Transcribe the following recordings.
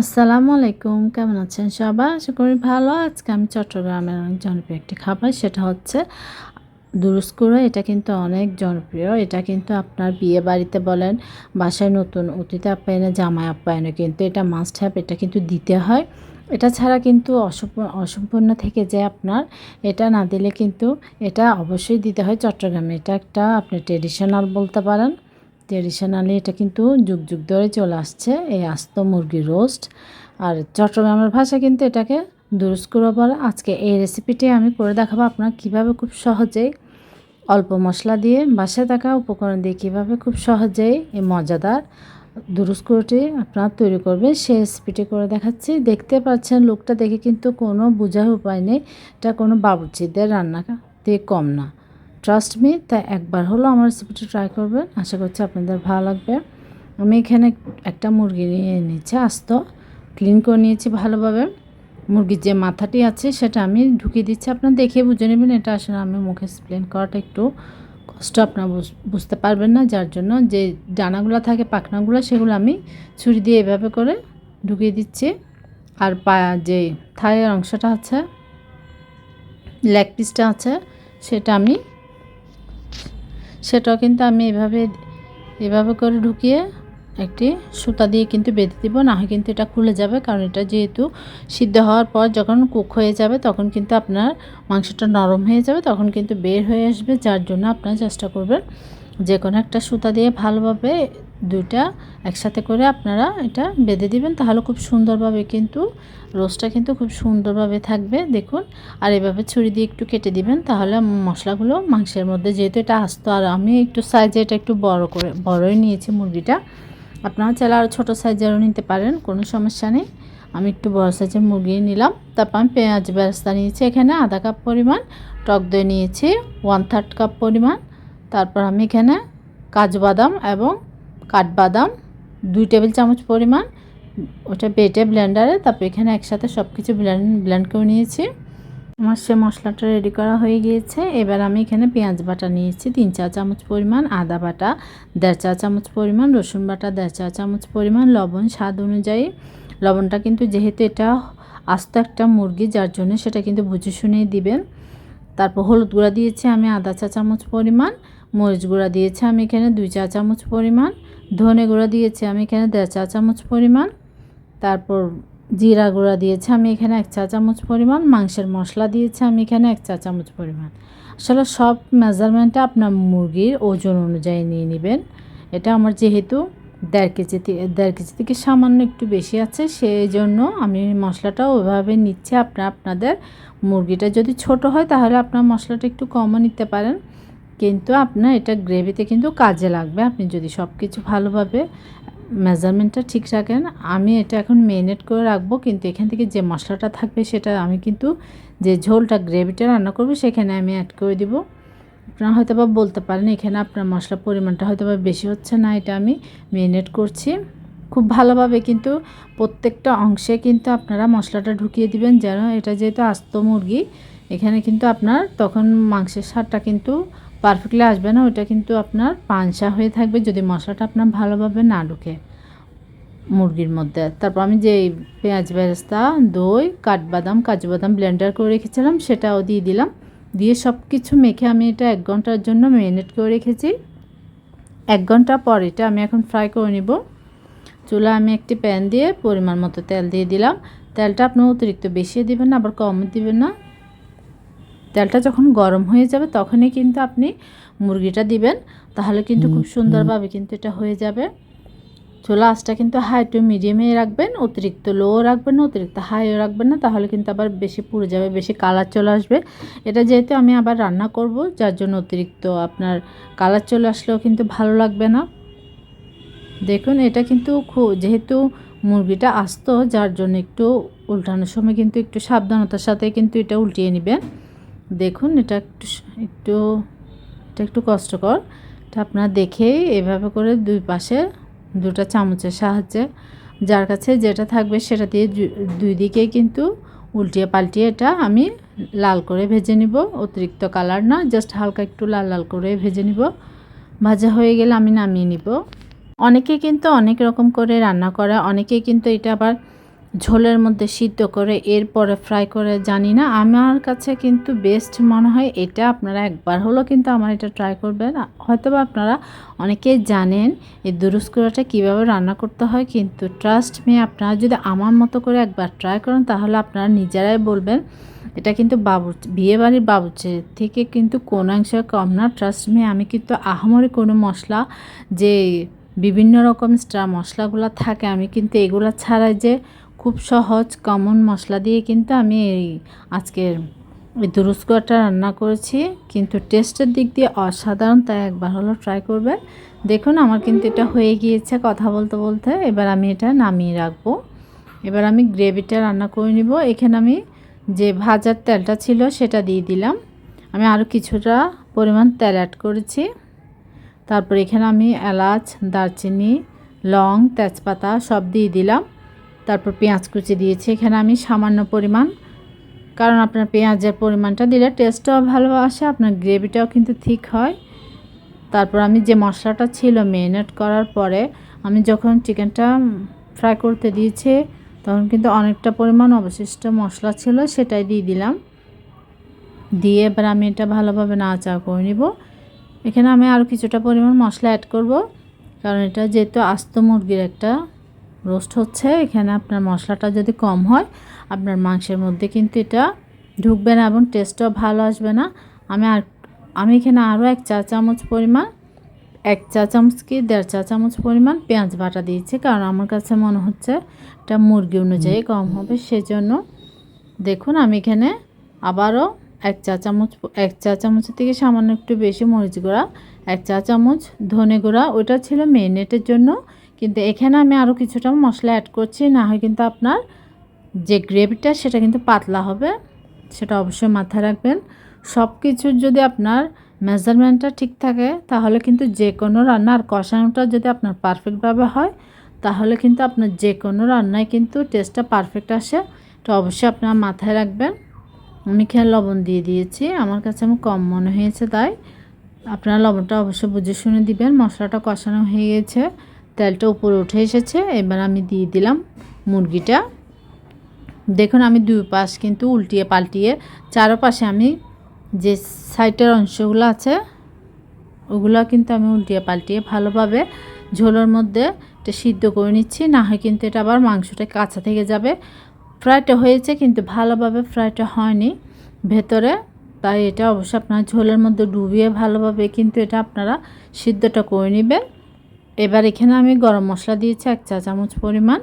আসসালামু আলাইকুম, কেমন আছেন সবাই? আশা করি ভালো। আজকে আমি চট্টগ্রামের অনেক জনপ্রিয় একটি খাবার, সেটা হচ্ছে দুরুস্কুড়ো এটা কিন্তু অনেক জনপ্রিয়। এটা কিন্তু আপনার বিয়ে বাড়িতে বলেন, বাসায় নতুন অতিথি আপ্যায়নে জামাই আপ্যায়নে কিন্তু এটা মাস্ট হ্যাভ এটা কিন্তু দিতে হয়। এটা ছাড়া কিন্তু অসম্পূর্ণ অসম্পূর্ণ থেকে যায় আপনার। এটা না দিলে কিন্তু এটা অবশ্যই দিতে হয় চট্টগ্রামে। এটা একটা আপনি ট্রেডিশনাল বলতে পারেন। ট্রেডিশনালি এটা কিন্তু যুগ যুগ ধরে চলে আসছে, এই আস্ত মুরগির রোস্ট আর চট্টগ্রামের ভাষা কিন্তু এটাকে দুরস্কুরো বলে। আজকে এই রেসিপিটি আমি করে দেখাবো আপনার কীভাবে খুব সহজেই অল্প মশলা দিয়ে, বাসায় থাকা উপকরণ দিয়ে কীভাবে খুব সহজেই এই মজাদার দুরস্কুরোটি আপনার তৈরি করবে। সেই রেসিপিটি করে দেখাচ্ছি। দেখতে পাচ্ছেন, লোকটা দেখে কিন্তু কোনো বোঝার উপায় নেই। এটা কোনো বাবুচিদের রান্না দিয়ে কম না। ট্রাস্ট মি তাই একবার হলো আমার রেসিপিটি ট্রাই করবেন। আশা করছি আপনাদের ভালো লাগবে। আমি এখানে একটা মুরগি নিয়ে নিয়েছি আস্ত। ক্লিন করে নিয়েছি ভালোভাবে। মুরগির যে মাথাটি আছে, সেটা আমি ঢুকিয়ে দিচ্ছি। আপনার দেখে বুঝে নেবেন, এটা আসলে আমি মুখে এক্সপ্লেন করাটা একটু কষ্ট। আপনার বুঝতে পারবেন না, যার জন্য যে ডানাগুলো থাকে, পাখনাগুলো, সেগুলো আমি ছুরি দিয়ে এভাবে করে ঢুকিয়ে দিচ্ছি। আর পা, যে থায়ের অংশটা আছে লেগ পিসটা আছে, সেটা আমি সেটাও কিন্তু আমি এভাবে এভাবে করে ঢুকিয়ে একটি সুতা দিয়ে কিন্তু বেঁধে দিব। না হয় কিন্তু এটা খুলে যাবে, কারণ এটা যেহেতু সিদ্ধ হওয়ার পর যখন কুক হয়ে যাবে, তখন কিন্তু আপনার মাংসটা নরম হয়ে যাবে, তখন কিন্তু বের হয়ে আসবে। যার জন্য আপনারা চেষ্টা করবেন যে কোনো একটা সুতা দিয়ে ভালোভাবে দুইটা একসাথে করে আপনারা এটা বেঁধে দিবেন। তাহলে খুব সুন্দরভাবে কিন্তু রোস্টটা কিন্তু খুব সুন্দরভাবে থাকবে। দেখুন, আর এভাবে ছুরি দিয়ে একটু কেটে দিবেন, তাহলে মশলাগুলো মাংসের মধ্যে যেহেতু এটা আসতো, আর আমি একটু সাইজে এটা একটু বড় করে, বড়ই নিয়েছি মুরগিটা। আপনারা চাইলে আরও ছোটো সাইজেরও নিতে পারেন, কোনো সমস্যা নেই। আমি একটু বড় সাইজের মুরগি নিলাম, তারপর আমি পেঁয়াজ বেরেস্তা নিয়েছি এখানে, আধা কাপ পরিমাণ। টক দই নিয়েছি ওয়ান থার্ড কাপ পরিমাণ। তারপর আমি এখানে কাজু বাদাম এবং কাঠবাদাম, দুই টেবিল চামচ পরিমাণ, ওটা বেটে ব্লেন্ডারে, তারপর এখানে একসাথে সব কিছু ব্লেন্ড ব্লেন্ড করে নিয়েছি। আমার সে মশলাটা রেডি করা হয়ে গিয়েছে। এবার আমি এখানে পেঁয়াজ বাটা নিয়েছি, তিন চা চামচ পরিমাণ, আদা বাটা দেড় চা চামচ পরিমাণ, রসুন বাটা দেড় চা চামচ পরিমাণ, লবণ স্বাদ অনুযায়ী। লবণটা কিন্তু যেহেতু এটা আস্ত একটা মুরগি, যার জন্য সেটা কিন্তু বুঝে শুনেই দিবেন। তারপর হলুদ গুঁড়া দিয়েছি আমি আধা চা চামচ পরিমাণ, মরিচ গুঁড়া দিয়েছি আমি এখানে দুই চা চামচ পরিমাণ। ধনে গুঁড়া দিয়েছি আমি এখানে দেড় চা চামচ পরিমাণ। তারপর জিরা গুঁড়া দিয়েছি আমি এখানে এক চা চামচ পরিমাণ। মাংসের মশলা দিয়েছি আমি এখানে এক চা চামচ পরিমাণ। আসলে সব মেজারমেন্টটা আপনার মুরগির ওজন অনুযায়ী নিয়ে নেবেন। এটা আমার যেহেতু দেড় কেজি দেড় কেজি থেকে সামান্য একটু বেশি আছে সেই জন্য আমি মশলাটা ওইভাবে নিচ্ছি। আপনার, আপনাদের মুরগিটা যদি ছোট হয় তাহলে আপনার মশলাটা একটু কমও নিতে পারেন। কিন্তু আপনার এটা গ্রেভিতে কিন্তু কাজে লাগবে। আপনি যদি সব কিছু ভালোভাবে মেজারমেন্টটা ঠিক রাখেন, আমি এটা এখন মেরিনেট করে রাখব, কিন্তু এখান থেকে যে মশলাটা থাকবে সেটা আমি কিন্তু যে ঝোলটা গ্রেভিটা রান্না করব সেখানে আমি অ্যাড করে দিব। আপনারা হয়তো বা বলতে পারেন, এখানে আপনার মশলার পরিমাণটা হয়তো বা বেশি হচ্ছে না, এটা আমি মেরিনেট করছি। খুব ভালোভাবে কিন্তু প্রত্যেকটা অংশে কিন্তু আপনারা মশলাটা ঢুকিয়ে দিবেন যেন এটা যেহেতু আস্ত মুরগি, এখানে কিন্তু আপনার তখন মাংসের স্বাদটা কিন্তু পারফেক্টলি আসবে না ওটা কিন্তু আপনার পানসা হয়ে থাকবে যদি মশলাটা আপনার ভালোভাবে না ঢুকে মুরগির মধ্যে। তারপর আমি যে পেঁয়াজ বেরেস্তা, দই, কাঠবাদাম, কাজু বাদাম ব্লেন্ডার করে রেখেছিলাম, সেটাও দিয়ে দিলাম। দিয়ে সব কিছু মেখে আমি এটা এক ঘণ্টার জন্য ম্যারিনেট করে রেখেছি। এক ঘণ্টা পর এটা আমি এখন ফ্রাই করে নিব। চুলা আমি একটি প্যান দিয়ে পরিমাণ মতো তেল দিয়ে দিলাম। তেলটা আপনার অতিরিক্ত বেশি দিবেন না, আবার কম দেবেন না। তেলটা যখন গরম হয়ে যাবে তখনই কিন্তু আপনি মুরগিটা দিবেন। তাহলে কিন্তু খুব সুন্দরভাবে কিন্তু এটা হয়ে যাবে। চুলা আঁচটা কিন্তু হাই টু মিডিয়ামে রাখবেন অতিরিক্ত লো রাখবেন না অতিরিক্ত হাইও রাখবেন না তাহলে কিন্তু আবার বেশি পুড়ে যাবে বেশি কালার চলে আসবে। এটা যেহেতু আমি আবার রান্না করব যার জন্য অতিরিক্ত আপনার কালার চলে আসলেও কিন্তু ভালো লাগবে না। দেখুন এটা কিন্তু খুব যেহেতু মুরগিটা আসতো যার জন্য একটু উল্টানোর সময় কিন্তু একটু সাবধানতার সাথে কিন্তু এটা উল্টিয়ে নেবেন। দেখুন, এটা একটু একটু, এটা একটু কষ্টকর। এটা আপনারা দেখেই এভাবে করে দুই পাশে দুটা চামচের সাহায্যে যার কাছে যেটা থাকবে সেটা দিয়ে দুই দিকে কিন্তু উল্টিয়ে পাল্টিয়ে এটা আমি লাল করে ভেজে নিব। অতিরিক্ত কালার না, জাস্ট হালকা একটু লাল লাল করে ভেজে নিব। ভাজা হয়ে গেলে আমি নামিয়ে নিব। অনেকে কিন্তু অনেক রকম করে রান্না করে, অনেকে কিন্তু এটা আবার ঝোলের মধ্যে সিদ্ধ করে এরপরে ফ্রাই করে জানি না। আমার কাছে কিন্তু বেস্ট মনে হয় এটা। আপনারা একবার হলো কিন্তু আমার এটা ট্রাই করবেন। হয়তো বা আপনারা অনেকেই জানেন এই দুরুস্কুরাটা কীভাবে রান্না করতে হয়, কিন্তু ট্রাস্ট মি আপনারা যদি আমার মতো করে একবার ট্রাই করেন, তাহলে আপনারা নিজেরাই বলবেন, এটা কিন্তু বাবু বিয়েবাড়ির বাবুচে থেকে কিন্তু কোনো অংশে কম না। ট্রাস্ট মি আমি কিন্তু আহামরি কোনো মশলা, যে বিভিন্ন রকম স্টার মশলাগুলো থাকে, আমি কিন্তু এগুলো ছাড়াই যে খুব সহজ কমন মশলা দিয়ে কিন্তু আমি এই আজকের এই দুরুস্কোয়াটা রান্না করেছি। কিন্তু টেস্টের দিক দিয়ে অসাধারণ, তাই একবার হলো ট্রাই করবে। দেখুন, আমার কিন্তু এটা হয়ে গিয়েছে কথা বলতে বলতে। এবার আমি এটা নামিয়ে রাখব। এবার আমি গ্রেভিটা রান্না করে নিব। এখানে আমি যে ভাজার তেলটা ছিল সেটা দিয়ে দিলাম। আমি আরও কিছুটা পরিমাণ তেল অ্যাড করেছি। তারপর এখানে আমি এলাচ, দারচিনি, লং, তেজপাতা সব দিয়ে দিলাম। তারপর পেঁয়াজ কুচি দিয়েছি। এখানে আমি সামান্য পরিমাণ, কারণ আপনার পেঁয়াজের পরিমাণটা দিলে টেস্টটাও ভালো আসে, আপনার গ্রেভিটাও কিন্তু ঠিক হয়। তারপর আমি যে মশলাটা ছিল মেরিনেট করার পরে, আমি যখন চিকেনটা ফ্রাই করতে দিয়েছি, তখন কিন্তু অনেকটা পরিমাণ অবশিষ্ট মশলা ছিল, সেটাই দিয়ে দিলাম। দিয়ে এবার আমি এটা ভালোভাবে নাচা করে নিব। এখানে আমি আরও কিছুটা পরিমাণ মশলা অ্যাড করব, কারণ এটা যেহেতু আস্ত মুরগির একটা রোস্ট হচ্ছে এখানে আপনার মশলাটা যদি কম হয় আপনার মাংসের মধ্যে কিন্তু এটা ঢুকবে না এবং টেস্টটাও ভালো আসবে না। আমি আর আমি এখানে আরও এক চা চামচ পরিমাণ এক চা চামচ কি দেড় চা চামচ পরিমাণ পেঁয়াজ বাটা দিয়েছি কারণ আমার কাছে মনে হচ্ছে এটা মুরগি অনুযায়ী কম হবে সেজন্য দেখুন আমি এখানে আবারও এক চা চামচ এক চা চামচের থেকে সামান্য একটু বেশি মরিচ গুঁড়া এক চা চামচ ধনে গুঁড়া ওটা ছিল মেরিনেটের জন্য। কিন্তু এখানে আমি আরও কিছুটা মশলা অ্যাড করছি, না হয় কিন্তু আপনার যে গ্রেভিটা সেটা কিন্তু পাতলা হবে, সেটা অবশ্যই মাথায় রাখবেন। সব কিছুর যদি আপনার মেজারমেন্টটা ঠিক থাকে, তাহলে কিন্তু যে কোনো রান্নার কষানোটা যদি আপনার পারফেক্টভাবে হয়, তাহলে কিন্তু আপনার যে কোনো রান্নায় কিন্তু টেস্টটা পারফেক্ট আসে। তো অবশ্যই আপনার মাথায় রাখবেন। আমি খেয়াল লবণ দিয়ে দিয়েছি? আমার কাছে আমার কম মনে হয়েছে তাই। আপনারা লবণটা অবশ্যই বুঝে শুনে দিবেন, মশলাটা কষানো হয়ে গেছে। তেলটা উপরে উঠে এসেছে, এবার আমি দিয়ে দিলাম মুরগিটা। দেখুন, আমি দুই পাশ কিন্তু উল্টিয়ে পাল্টিয়ে, চারোপাশে আমি যে সাইডের অংশগুলো আছে, ওগুলো কিন্তু আমি উল্টিয়ে পাল্টিয়ে ভালোভাবে ঝোলের মধ্যে এটা সিদ্ধ করে নিচ্ছি, না হয় কিন্তু এটা আবার মাংসটা কাঁচা থেকে যাবে। ফ্রাইটা হয়েছে কিন্তু ভালোভাবে ফ্রাইটা হয়নি ভেতরে, তাই এটা অবশ্যই আপনার ঝোলের মধ্যে ডুবিয়ে ভালোভাবে কিন্তু এটা আপনারা সিদ্ধটা করে নেবেন। এবার এখানে আমি গরম মশলা দিয়েছি এক চা চামচ পরিমাণ।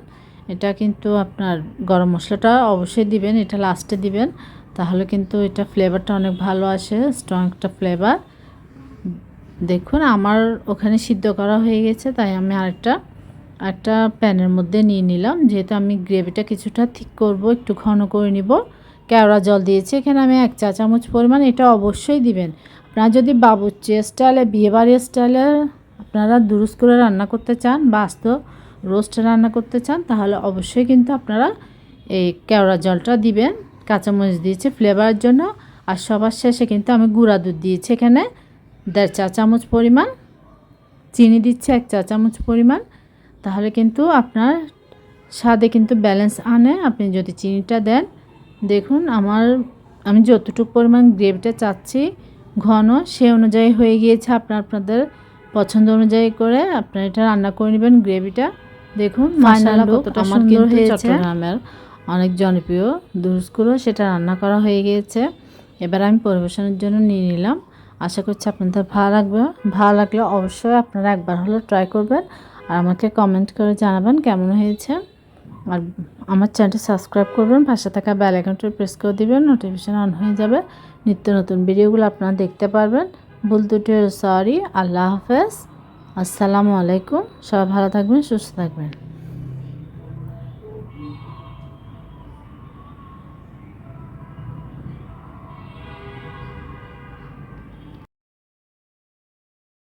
এটা কিন্তু আপনার গরম মশলাটা অবশ্যই দিবেন, এটা লাস্টে দিবেন। তাহলে কিন্তু এটা ফ্লেভারটা অনেক ভালো আসে স্ট্রং একটা ফ্লেভার দেখুন, আমার ওখানে সিদ্ধ করা হয়ে গেছে, তাই আমি আরেকটা একটা প্যানের মধ্যে নিয়ে নিলাম। যেহেতু আমি গ্রেভিটা কিছুটা ঠিক করব, একটু ঘন করে নিব। কেওড়া জল দিয়েছি, এখানে আমি এক চা চামচ পরিমাণ, এটা অবশ্যই দিবেন। আপনারা যদি বাবুচি স্টাইলে বিয়েবাড়ি স্টাইলে আপনারা দুরুস করে রান্না করতে চান বা আস্ত রোস্ট রান্না করতে চান, তাহলে অবশ্যই কিন্তু আপনারা এই কেওড়া জলটা দিবেন। কাঁচামরিচ দিয়েছি ফ্লেভারের জন্য। আর সবার শেষে কিন্তু আমি গুঁড়া দুধ দিয়েছি এখানে। দেড় চা চামচ পরিমাণ। চিনি দিচ্ছে এক চা চামচ পরিমাণ। তাহলে কিন্তু আপনার স্বাদে কিন্তু ব্যালেন্স আনে। আপনি যদি চিনিটা দেন, দেখুন আমার, আমি যতটুকু পরিমাণ গ্রেভিটা চাচ্ছি, ঘন, সে অনুযায়ী হয়ে গিয়েছে আপনার, আপনাদের পছন্দ অনুযায়ী করে আপনারা এটা রান্না করে নেবেন গ্রেভিটা। দেখুন মাসালা কতটা সুন্দর হয়েছে। চট্টগ্রামের অনেক জনপ্রিয় দুরুসগুলো সেটা রান্না করা হয়ে গিয়েছে। এবার আমি পরিবেশনের জন্য নিয়ে নিলাম। আশা করছি আপনাদের ভালো লাগবে। ভালো লাগলে অবশ্যই আপনারা একবার হলো ট্রাই করবেন আর আমাকে কমেন্ট করে জানাবেন কেমন হয়েছে। আর আমার চ্যানেলটি সাবস্ক্রাইব করবেন পাশে থাকা বেল আইকনটি প্রেস করে দিবেন নোটিফিকেশান অন হয়ে যাবে। নিত্য নতুন ভিডিওগুলো আপনারা দেখতে পারবেন। দুটি সরি আল্লাহ হাফেজ। আসসালামু আলাইকুম। সবাই ভালো থাকবেন সুস্থ থাকবেন।